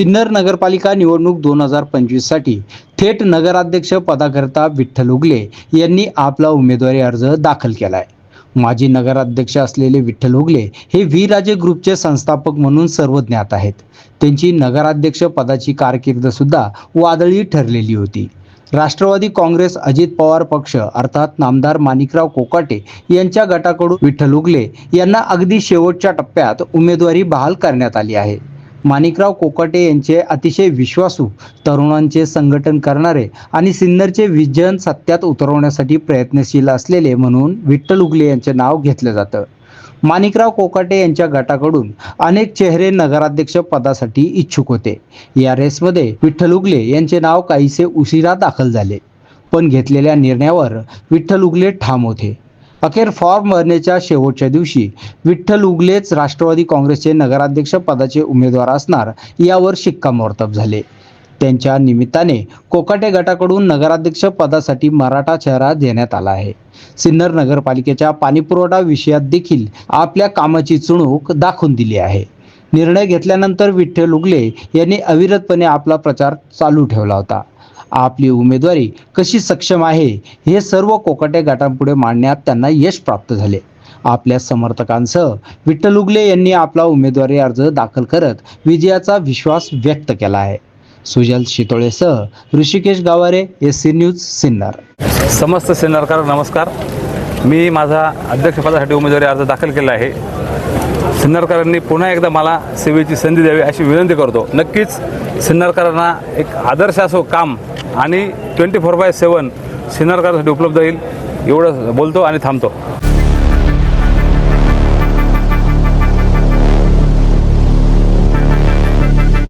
सिन्नर नगरपालिका निवडणूक दोन हजार पंचवीससाठी थेट नगराध्यक्ष पदाकरता विठ्ठल उगले यांनी आपला उमेदवारी अर्ज दाखल केलाय. माजी नगराध्यक्ष असलेले विठ्ठल उगले हे व्ही राजे ग्रुपचे संस्थापक म्हणून सर्वज्ञात आहेत. त्यांची नगराध्यक्ष पदाची कारकीर्द सुद्धा वादळी ठरलेली होती. राष्ट्रवादी काँग्रेस अजित पवार पक्ष अर्थात नामदार माणिकराव कोकाटे यांच्या गटाकडून विठ्ठल उगले यांना अगदी शेवटच्या टप्प्यात उमेदवारी बहाल करण्यात आली आहे. माणिकराव कोकाटे यांचे अतिशय विश्वासू तरुणांचे संघटन करणारे आणि सिन्नरचे विजन सत्यात उतरवण्यासाठी प्रयत्नशील असलेले म्हणून विठ्ठल उगले यांचे नाव घेतलं जातं. माणिकराव कोकाटे यांच्या गटाकडून अनेक चेहरे नगराध्यक्ष पदासाठी इच्छुक होते. या रेसमध्ये विठ्ठल उगले यांचे नाव काहीसे उशिरा दाखल झाले. पण घेतलेल्या निर्णयावर विठ्ठल उगले ठाम होते. अखेर फॉर्म भरण्याच्या शेवटच्या दिवशी विठ्ठल उगलेच राष्ट्रवादी काँग्रेसचे नगराध्यक्ष पदाचे उमेदवार असणार यावर शिक्कामोर्तब झाले. त्यांच्या निमित्ताने कोकाटे गटाकडून नगराध्यक्ष पदासाठी मराठा चेहरा देण्यात आला आहे. सिन्नर नगरपालिकेच्या पाणीपुरवठा विषयात देखील आपल्या कामाची चुणूक दाखवून दिली आहे. निर्णय घेतल्यानंतर विठ्ठल उगले यांनी अविरतपणे आपला प्रचार चालू ठेवला होता. आपली उमेदवारी कशी सक्षम आहे हे सर्व कोकाटे गटांपुढे मांडण्यात त्यांना यश प्राप्त झाले. आपल्या समर्थकांसह विठ्ठल उगले यांनी आपला उमेदवारी अर्ज दाखल करत विजयाचा विश्वास व्यक्त केला आहे. Sujal शितोळेसह Rushikesh Gaware S C news Sinnar. समस्त सिन्नरकर नमस्कार. मी माझा अध्यक्षपदासाठी उमेदवारी अर्ज दाखल केला आहे. सिन्नरकरांनी पुन्हा एकदा मला सेवेची संधी द्यावी अशी विनंती करतो. नक्कीच सिन्नरकरांना एक आदर्श असो काम आणि ट्वेंटी फोर बाय सेवन सिन्नरकरांसाठी उपलब्ध होईल एवढं बोलतो आणि थांबतो.